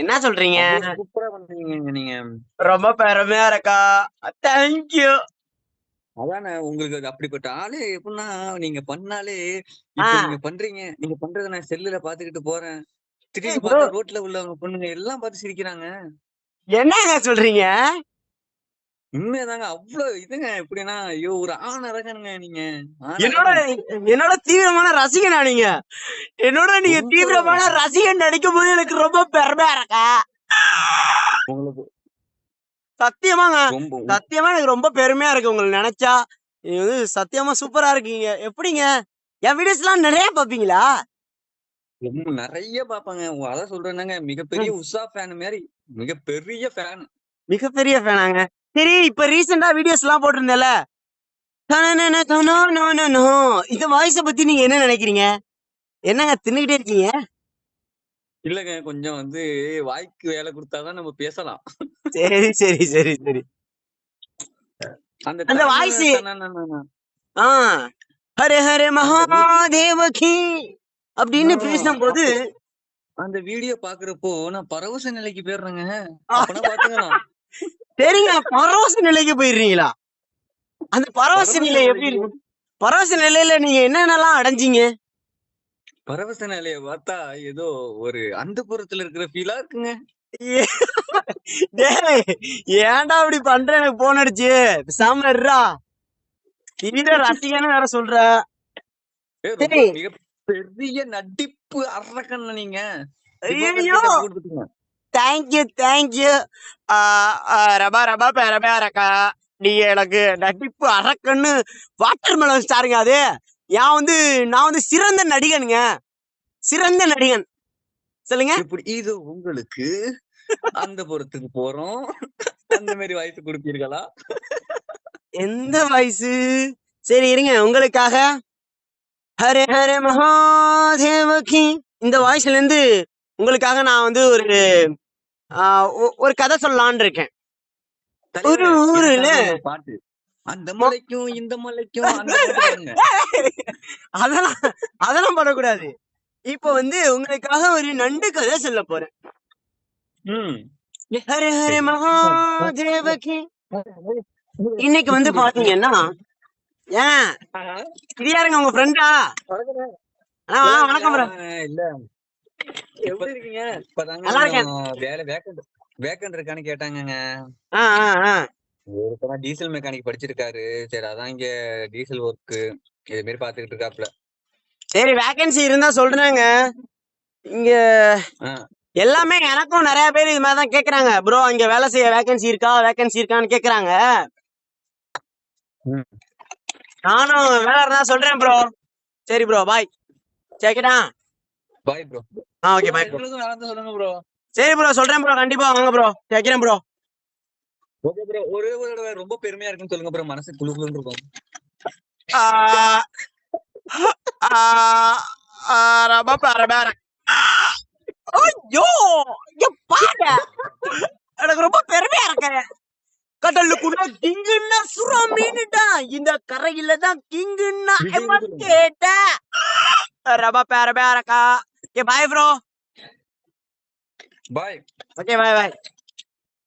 என்ன சொல்றீங்க? சூப்பரா பண்றீங்க நீங்க. ரொம்ப பெருமையா இருக்கா? தேங்க்யூ அதானே உங்களுக்கு அது அப்படிப்பட்ட ஆளு எப்படின்னா நீங்க பண்ணாலே. நீங்க பண்றீங்க. நீங்க பண்றத நான் செல்லுல பாத்துக்கிட்டு போறேன். திடீர்னு ரோட்ல உள்ளவங்க பொண்ணுங்க எல்லாம் பார்த்து சிரிக்கிறாங்க. என்னங்க சொல்றீங்க? உண்மையாதாங்க அவ்வளவு இதுங்க. எப்படின்னா ஐயோ ஒரு ஆண் அழகனுங்க நீங்க. என்னோட. என்னோட தீவிரமான ரசிகனா நீங்க? என்னோட நீங்க. தீவிரமான ரசிகன் நடிக்கும் போது எனக்கு ரொம்ப பெருமையா இருக்கா? உங்களுக்கு சத்தியமாங்க. சத்தியமா எனக்கு ரொம்ப பெருமையா இருக்கு உங்களை நினைச்சா. நீங்க வந்து சத்தியமா சூப்பரா இருக்கீங்க. எப்படிங்க? என் வீடியோஸ் எல்லாம் நிறைய பாப்பீங்களா ரொம்ப நிறைய பாப்பாங்க உ- அதான் சொல்றேன்னாங்க. மிகப்பெரிய உஷா ஃபேன் மாதிரி மிகப்பெரிய ஃபேன் மிகப்பெரிய ஃபேனாங்க சரி இப்ப ரீசெண்டா வீடியோஸ் எல்லாம் போட்டிருந்தேல. இந்த வாய்ஸ பத்தி நீங்க என்ன நினைக்கிறீங்க? என்னங்க தின்னுகிட்டே இருக்கீங்க? இல்லங்க கொஞ்சம் வந்து வாய்க்கு வேலை கொடுத்தாதான் நம்ம பேசலாம். சரி சரி சரி சரி. அந்த அந்த தன- voice. தன- தன- ஆ ஹரே ஹரே மகாதேவகி அப்படின்னு ஆ, பேசும்போது அந்த வீடியோ பாக்குறப்போ நான் பரவச நிலைக்கு போயிடுறேங்க. பரவச நிலைக்கு போயிடுறீங்களா? அந்த பரவச நிலை எப்படி பரவச நிலையில நீங்க என்னென்னலாம் அடைஞ்சீங்க? பரவச நிலைய பார்த்தா ஏதோ ஒரு அந்த புறத்துல இருக்கிற ஃபீலா இருக்குங்க. ஏன்டா இப்படி பண்ற? எனக்கு போன் அடிச்சு. பேசாம இருடா. தீவிர ரசிகன்னு வேற சொல்ற. மிகப்பெரிய நடிப்பு அரக்கன் நீங்க. ஐயோ தேங்க்யூ தேங்க்யூ ரபா ரபா பெரபா ரக்கா நீங்க எனக்கு நடிப்பு அரக்கன்னு வாட்டர் மெலன் ஸ்டாருங்க அது நான் வந்து நான் வந்து சிறந்த நடிகனுங்க சிறந்த நடிகன் சொல்லுங்க இப்படி இது உங்களுக்கு அந்த புறத்துக்கு போறோம் அந்த மாதிரி வாய்ப்பு கொடுப்பீர்களா எந்த வயசு சரி இருங்க உங்களுக்காக ஹரே ஹரே மகாதேவகி இந்த வாய்ஸ்ல இருந்து உங்களுக்காக நான் வந்து ஒரு ஒரு கதை சொல்லலாம்னு இருக்கேன். ஒரு ஊருல பாட்டு. அந்த மலைக்கும் இந்த மலைக்கும். அதெல்லாம் அதெல்லாம் பண்ணக்கூடாது. இப்போ வந்து உங்களுக்காக ஒரு நண்டு கதை சொல்ல போறேன். ஹரே ஹரே மகாதேவகி. இன்னைக்கு வந்து பாத்தீங்கன்னா ஏன். இது யாருங்க உங்க ஃப்ரெண்டா வணக்கம் இல்ல. எப்படி இருக்கீங்க? வேலை வேக்கண்ட் வேக்கண்ட் இருக்கான்னு கேட்டாங்கங்க. ஒருத்தர் டீசல் மெக்கானிக் படிச்சிருக்காரு. சரி அதான் இங்க டீசல் ஒர்க் இது மாதிரி பாத்துக்கிட்டு இருக்காப்ல சரி வேகன்சி இருந்தா சொல்றேங்க. இங்க. எல்லாமே எனக்கும் நிறைய பேர் இது மாதிரி தான் கேக்குறாங்க. ப்ரோ இங்க வேலை செய்ய வேகன்சி இருக்கா? வேகன்சி இருக்கான்னு கேக்குறாங்க. நானும் வேலை இருந்தா சொல்றேன் ப்ரோ சரி ப்ரோ பாய் கேக்கடா பாய் ப்ரோ ஆ ஓகே பாய் ப்ரோ சொல்லுங்க ப்ரோ சரி ப்ரோ சொல்றேன் ப்ரோ கண்டிப்பா வாங்க ப்ரோ கேக்குறேன் ப்ரோ ஓகே ப்ரோ ஒரே ஒரு தடவை ரொம்ப பெருமையா இருக்குன்னு சொல்லுங்க ப்ரோ மனசு குளு குளுன்னு இருக்கும். ஐயோ இங்க பாருங்க. எனக்கு ரொம்ப பெருமையா இருக்கு. கடலுக்குள்ள கிங்குன்னா சுறா மீனுடா இந்த கரையில தான் கிங்குன்னா கேட்ட ரொம்ப பெருமையா இருக்கா? Okay bye bro bye okay bye bye